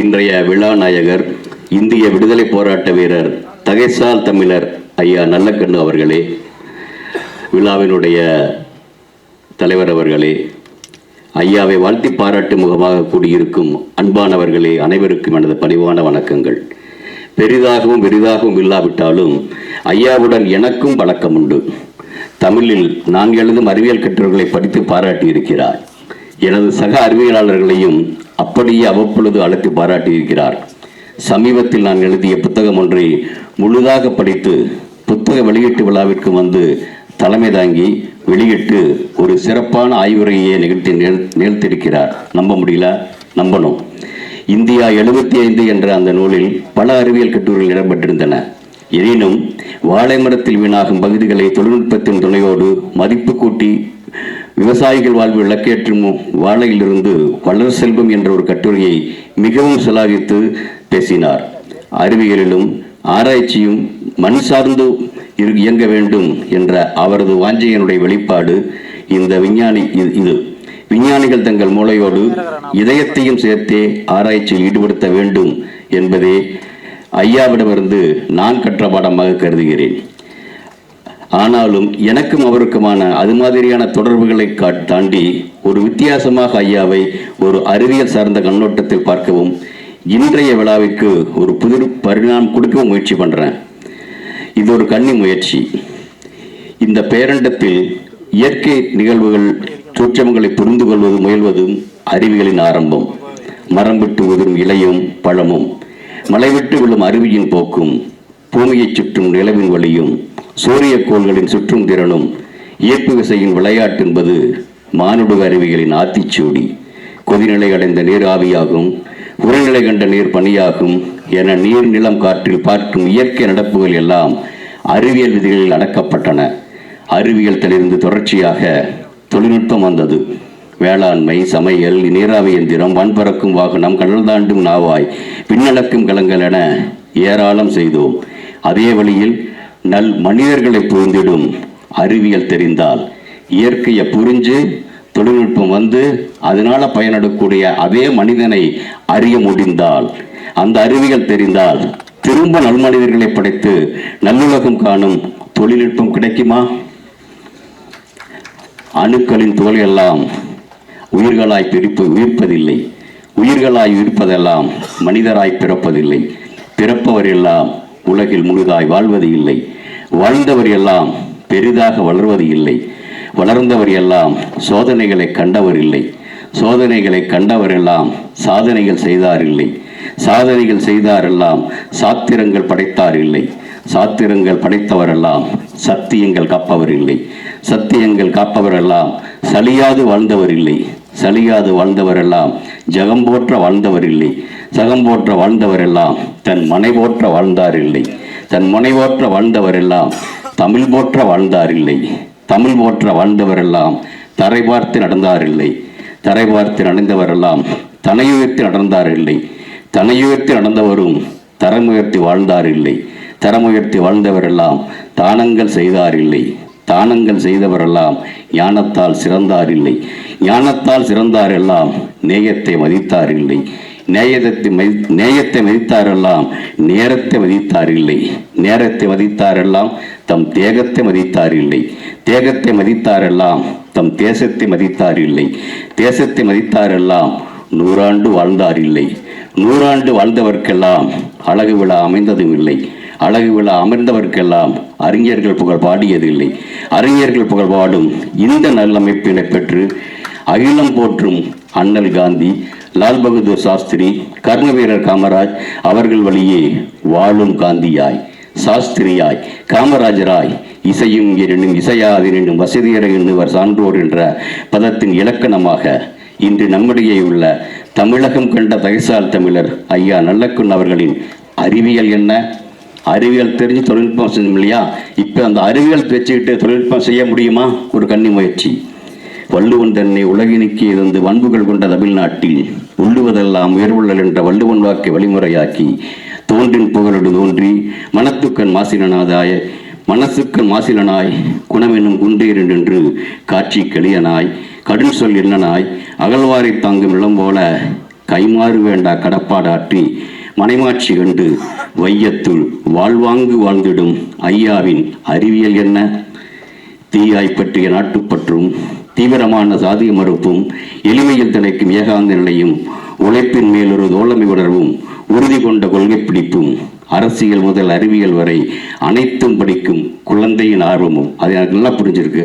இன்றைய விழா நாயகர் இந்திய விடுதலை போராட்ட வீரர் தகைசால் தமிழர் ஐயா நல்லக்கண்ணு அவர்களே விழாவினுடைய தலைவர் அவர்களே ஐயாவை வாழ்த்தி பாராட்டு முகமாக கூடியிருக்கும் அன்பானவர்களே அனைவருக்கும் எனது பணிவான வணக்கங்கள். பெரிதாகவும் பெரிதாகவும் இல்லாவிட்டாலும் ஐயாவுடன் எனக்கும் பழக்கம் உண்டு. தமிழில் நான் எழுதும் அறிவியல் கட்டுரைகளை படித்து பாராட்டி இருக்கிறார் எனது சக அறிவியலாளர்களையும் அப்படியே அவ்வப்பொழுது அழைத்து பாராட்டியிருக்கிறார். சமீபத்தில் நான் எழுதிய புத்தகம் ஒன்றை முழுதாக படித்து புத்தக வெளியீட்டு விழாவிற்கு வந்து தலைமை தாங்கி வெளியிட்டு ஒரு சிறப்பான ஆய்வுரையை நிகழ்த்தி நிகழ்த்தியிருக்கிறார் நம்ப முடியல? நம்பணும். இந்தியா எழுபத்தி ஐந்து என்ற அந்த நூலில் பல அறிவியல் கட்டுரைகள் இடம்பெற்றிருந்தன. எனினும் வாழை மரத்தில் வீணாகும் பகுதிகளை தொழில்நுட்பத்தின் துணையோடு மதிப்பு கூட்டி விவசாயிகள் வாழ்வு விளக்கேற்றும் வாழையிலிருந்து வளர் செல்வம் என்ற ஒரு கட்டுரையை மிகவும் செலாவித்து பேசினார். அறிவியலிலும் ஆராய்ச்சியும் மண் சார்ந்து இயங்க வேண்டும் என்ற அவரது வாஞ்சையனுடைய வெளிப்பாடு இந்த விஞ்ஞானி இது- இது. விஞ்ஞானிகள் தங்கள் மூளையோடு இதயத்தையும் சேர்த்தே ஆராய்ச்சியில் ஈடுபடுத்த வேண்டும் என்பதே ஐயாவிடமிருந்து நான் கற்ற பாடமாக கருதுகிறேன். ஆனாலும் எனக்கும் அவருக்குமான அது மாதிரியான தொடர்புகளை தாண்டி ஒரு வித்தியாசமாக ஐயாவை ஒரு அறிவியல் சார்ந்த கண்ணோட்டத்தில் பார்க்கவும் இன்றைய விழாவிற்கு ஒரு புது பரிணாமம் கொடுக்கவும் முயற்சி பண்ணுறேன் இது ஒரு கன்னி முயற்சி. இந்த பேரண்டத்தில் இயற்கை நிகழ்வுகள் சூட்சமங்களை புரிந்து கொள்வது முயல்வதும் அறிவிகளின் ஆரம்பம். மரம் விட்டு உதிரும் இலையும் பழமும் மலை விட்டு விழும் அருவியின் போக்கும் பூமியைச் சுற்றும் நிலவின் வழியும் சூரிய கோள்களின் சுற்றும் திறனும் ஈர்ப்பு விசையின் விளையாட்டு என்பது மானுட அறிவியலின் ஆத்திச்சூடி. கொதிநிலை அடைந்த நீர் ஆவியாகும் உரைநிலை கண்ட நீர் பனியாகும் என நீர் நிலம் காற்றில் பார்க்கும் இயற்கை நடப்புகள் எல்லாம் அறிவியல் விதிகளில் அடக்கப்பட்டன. அறிவியல் தலிருந்து தொடர்ச்சியாக தொழில்நுட்பம் வந்தது. வேளாண்மை சமையல் நீராவி எந்திரம் வான்பறக்கும் வாகனம் கடல் தாண்டும் நாவாய் பின்னலக்கும் கலங்கள் என ஏராளம் செய்தோம். அதே வழியில் நல் மனிதர்களை புரிந்திடும் அறிவியல் தெரிந்தால் இயற்கையை புரிஞ்சு தொழில்நுட்பம் வந்து அதனால பயனடக்கூடிய அதே மனிதனை அறிய முடிந்தால் அந்த அறிவியல் தெரிந்தால் திரும்ப நல்மனிதர்களை படைத்து நல்லுலகம் காணும் தொழில்நுட்பம் கிடைக்குமா? அணுக்களின் துகள் எல்லாம் உயிர்களாய் பிரிப்பு உயிர்ப்பதில்லை உயிர்களாய் இருப்பதெல்லாம் மனிதராய் பிறப்பதில்லை. பிறப்பவர் எல்லாம் உலகில் முழுதாய் வாழ்வது இல்லை. வாழ்ந்தவர் எல்லாம் பெரிதாக வளர்வது இல்லை. வளர்ந்தவர் எல்லாம் சோதனைகளை கண்டவர் இல்லை. சோதனைகளை கண்டவரெல்லாம் சாதனைகள் செய்தார் இல்லை. சாதனைகள் செய்தாரெல்லாம் சாத்திரங்கள் படைத்தார் இல்லை. சாத்திரங்கள் படைத்தவரெல்லாம் சத்தியங்கள் காப்பவர் இல்லை. சத்தியங்கள் காப்பவரெல்லாம் சலியாது வாழ்ந்தவர் இல்லை. சலியாது வாழ்ந்தவரெல்லாம் ஜெகம் போற்ற வாழ்ந்தவர் இல்லை. சகம் போற்ற வாழ்ந்தவரெல்லாம் தன் மனை போற்ற வாழ்ந்தார் இல்லை தன் மனை போற்ற வாழ்ந்தவரெல்லாம் தமிழ் போற்ற வாழ்ந்தார் இல்லை தமிழ் போற்ற வாழ்ந்தவரெல்லாம் தரை பார்த்து நடந்தார் இல்லை தரை பார்த்து நடந்தவரெல்லாம் தனையுயர்த்தி நடந்தார் இல்லை தனையுயர்த்தி நடந்தவரும் தரமுயர்த்தி வாழ்ந்தார் இல்லை தரமுயர்த்தி வாழ்ந்தவரெல்லாம் தானங்கள் செய்தார் இல்லை தானங்கள் செய்தவரெல்லாம் ஞானத்தால் சிறந்தார் இல்லை ஞானத்தால் சிறந்தாரெல்லாம் நேயத்தை மதித்தார் இல்லை நேயத்தை மதி நேயத்தை மதித்தாரெல்லாம் நேரத்தை மதித்தார் இல்லை நேரத்தை மதித்தாரெல்லாம் தம் தேகத்தை மதித்தார் இல்லை தேகத்தை மதித்தாரெல்லாம் தம் தேசத்தை மதித்தார் இல்லை தேசத்தை மதித்தாரெல்லாம் நூறாண்டு வாழ்ந்தார் இல்லை நூறாண்டு வாழ்ந்தவர்க்கெல்லாம் அழகு விழா அமைந்ததும் இல்லை. அழகு விழா அமர்ந்தவர்க்கெல்லாம் அறிஞர்கள் புகழ் பாடியதில்லை. அறிஞர்கள் புகழ் பாடும் இந்த நல்லமைப்பினை பெற்று அகிலம் போற்றும் அண்ணல் காந்தி லால் பகதூர் சாஸ்திரி கர்ணவீரர் காமராஜ் அவர்கள் வழியே வாழும் காந்தியாய் சாஸ்திரியாய் காமராஜராய் இசையும் எனினும் இசையாதினும் வசதியரை எண்ணுவர் சான்றோர் என்ற பதத்தின் இலக்கணமாக இன்று நம்மிடையே உள்ள தமிழகம் கண்ட தகைசால் தமிழர் ஐயா நல்லக்குன் அவர்களின் அறிவியல் என்ன? அறிவியல் தெரிஞ்சு தொழில்நுட்பம் செய்யும் இல்லையா? இப்போ அந்த அறிவியல் வச்சுக்கிட்டு தொழில்நுட்பம் செய்ய முடியுமா? ஒரு கன்னி முயற்சி. வள்ளுவன் தன்னை உலகினுக்கே இருந்து வன்புகள் கொண்ட தமிழ்நாட்டில் உள்ளுவதெல்லாம் உயர்வுள்ளல் என்ற வள்ளுவன் வாக்கை வழிமுறையாக்கி தோன்றின் புகழோடு தோன்றி மனத்துக்கண் மாசினனாதாய மனசுக்கு மாசிலனாய் குணமெனும் குண்டேறு நின்று காட்சி கெளியனாய் கடும் சொல் என்னனாய் அகழ்வாரை தாங்கும் இளம் போல கைமாறு வேண்டா கடப்பாடாற்றி மனைமாட்சி கண்டு வையத்துள் வாழ்வாங்கு வாழ்ந்திடும் ஐயாவின் அறிவியல் என்ன? தீயாய்ப்பற்றிய நாட்டுப்பற்றும் தீவிரமான சாதிய மறுப்பும் எளிமையில் திளைக்கும் ஏகாந்த நிலையும் உழைப்பின் மேலொரு தோழமை உணர்வும் உறுதி கொண்ட கொள்கை பிடிப்பும் அரசியல் முதல் அறிவியல் வரை அனைத்தும் படிக்கும் குழந்தையின் ஆர்வமும் அது எனக்கு நல்லா புரிஞ்சிருக்கு.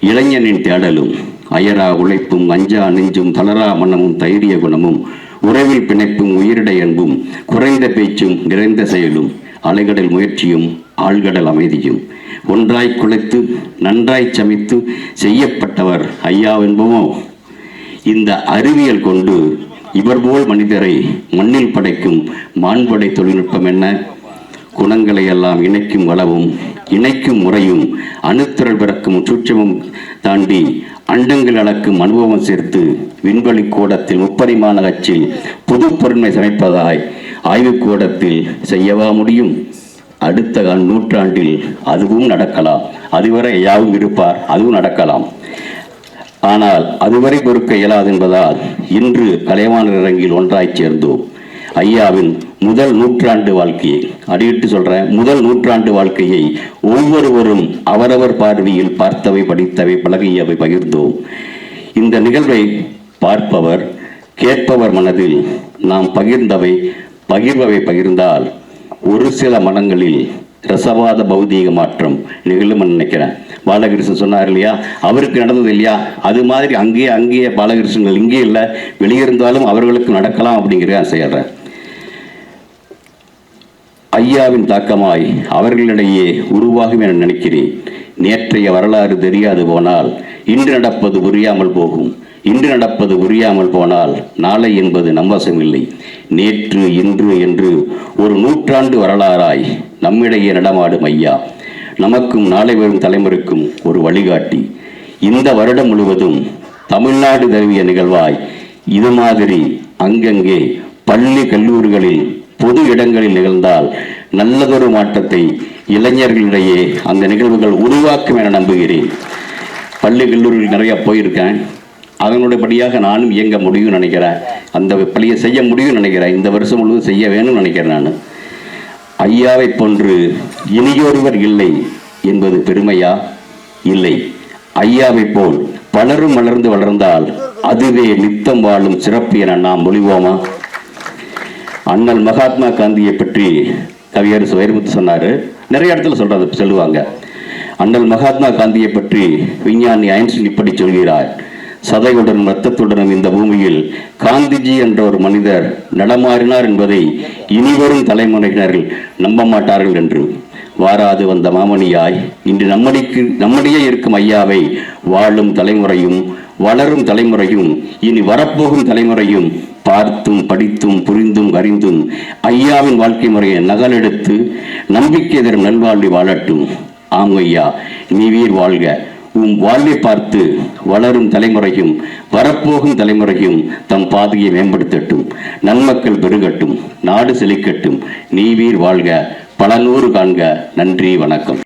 இளைஞனின் தேடலும் அயரா உழைப்பும் அஞ்சா நெஞ்சும் தளரா மனமும் தைரிய குணமும் உறவில் பிணைப்பும் உயிரிடை அன்பும் குறைந்த பேச்சும் நிறைந்த செயலும் அலைகடல் முயற்சியும் ஆழ்கடல் அமைதியும். ஒன்றாய் குலைத்து நன்றாய் சமைத்து செய்யப்பட்டவர் ஐயா என்போமோ இந்த அறிவியல் கொண்டு இவர் போல் மனிதரை மண்ணில் படைக்கும் மாண்படை தொழில்நுட்பம் என்ன? குணங்களை எல்லாம் இணைக்கும் வளவும் இணைக்கும் முறையும் அணுத்திரள் பிறக்கும் சூட்சமும் தாண்டி அண்டங்கள் அளக்கும் அனுபவம் சேர்த்து விண்வெளி கூடத்தில் முப்பரிமாண அச்சில் புது பொருண்மை சமைப்பதாய் ஆய்வுக்கூடத்தில் செய்யவா முடியும்? அடுத்த நூற்றாண்டில் அதுவும் நடக்கலாம். அதுவரை யாவும் இருப்பார் அதுவும் நடக்கலாம். ஆனால் அதுவரை பொறுக்க இயலாது என்பதால் இன்று கலைவாணர் அரங்கில் ஒன்றாய் சேர்ந்தோம். ஐயாவின் முதல் நூற்றாண்டு வாழ்க்கையை அடியிட்டு சொல்றேன் முதல் நூற்றாண்டு வாழ்க்கையை ஒவ்வொருவரும் அவரவர் பார்வையில் பார்த்தவை படித்தவை பழகியவை பகிர்ந்தோம். இந்த நிகழ்வை பார்ப்பவர் கேட்பவர் மனதில் நாம் பகிர்ந்தவை பகிர்வை பகிர்ந்தால் ஒரு சில மனங்களில் ரசவாத பௌதீக மாற்றம் நிகழும் நினைக்கிறேன். பாலகிருஷ்ணன் சொன்னார் இல்லையா? அவருக்கு நடந்தது இல்லையா? அது மாதிரி அங்கேயே அங்கேயே பாலகிருஷ்ணன் இங்கே இல்லை வெளியே இருந்தாலும் அவர்களுக்கு நடக்கலாம் அப்படிங்கிற நான் செய்கிறேன் ஐயாவின் தாக்கமாய் அவர்களிடையே உருவாகும் என நினைக்கிறேன். நேற்றைய வரலாறு தெரியாது போனால் இன்று நடப்பது புரியாமல் போகும். இன்று நடப்பது புரியாமல் போனால் நாளை என்பது நம்பசமில்லை நேற்று இன்று என்று ஒரு நூற்றாண்டு வரலாறாய் நம்மிடையே நடமாடும் ஐயா. நமக்கும் நாளை வரும் தலைமுறைக்கும் ஒரு வழிகாட்டி. இந்த வருடம் முழுவதும் தமிழ்நாடு தழுவிய நிகழ்வாய் இது மாதிரி அங்கங்கே பள்ளி கல்லூரிகளில் பொது இடங்களில் நிகழ்ந்தால் நல்லதொரு மாற்றத்தை இளைஞர்களிடையே அந்த நிகழ்வுகள் உருவாக்கும் என நம்புகிறேன். பள்ளி கல்லூரிகள் நிறையா போயிருக்கேன். அதனுடையபடியாக நானும் இயங்க முடியும்னு நினைக்கிறேன். அந்த பள்ளியை செய்ய முடியும்னு நினைக்கிறேன். இந்த வருஷம் முழுவதும் செய்ய வேணும்னு நினைக்கிறேன் நான். ஐயாவை போன்று இனியொருவர் இல்லை என்பது பெருமையா? இல்லை. ஐயாவை போல் பலரும் வளர்ந்து வளர்ந்தால் அதுவே நித்தம் வாழும் சிறப்பு என நாம் மொழிவோமா? அண்ணல் மகாத்மா காந்தியை பற்றி கவியரசு வைரமுத்து சொன்னார். நிறைய இடத்துல சொல்றது சொல்லுவாங்க. அண்ணல் மகாத்மா காந்தியை பற்றி விஞ்ஞானி ஐன்ஸ்டின் இப்படி சொல்கிறார். சதையுடன் ரத்தத்துடனும் இந்த பூமியில் காந்திஜி என்ற ஒரு மனிதர் நடமாறினார் என்பதை இனிவரும் தலைமுறையினர்கள் நம்ப மாட்டார்கள் என்று. வாராது வந்த மாமணியாய் இன்று நம்மடிக்கு நம்மிடையே இருக்கும் ஐயாவை வாழும் தலைமுறையும் வளரும் தலைமுறையும் இனி வரப்போகும் தலைமுறையும் பார்த்தும் படித்தும் புரிந்தும் அறிந்தும் ஐயாவின் வாழ்க்கை முறையை நகலெடுத்து நம்பிக்கை தரும் நல்வாழ்வை வாழட்டும். ஆமையா ஐயா நீ வீர் வாழ்க. உம் வாழ்வை பார்த்து வளரும் தலைமுறையும் வரப்போகும் தலைமுறையும் தம் பாதையை மேம்படுத்தட்டும். நன்மக்கள் பெருகட்டும் நாடு செழிக்கட்டும். நீ வீர் வாழ்க. பல நூறு காண்க. நன்றி வணக்கம்.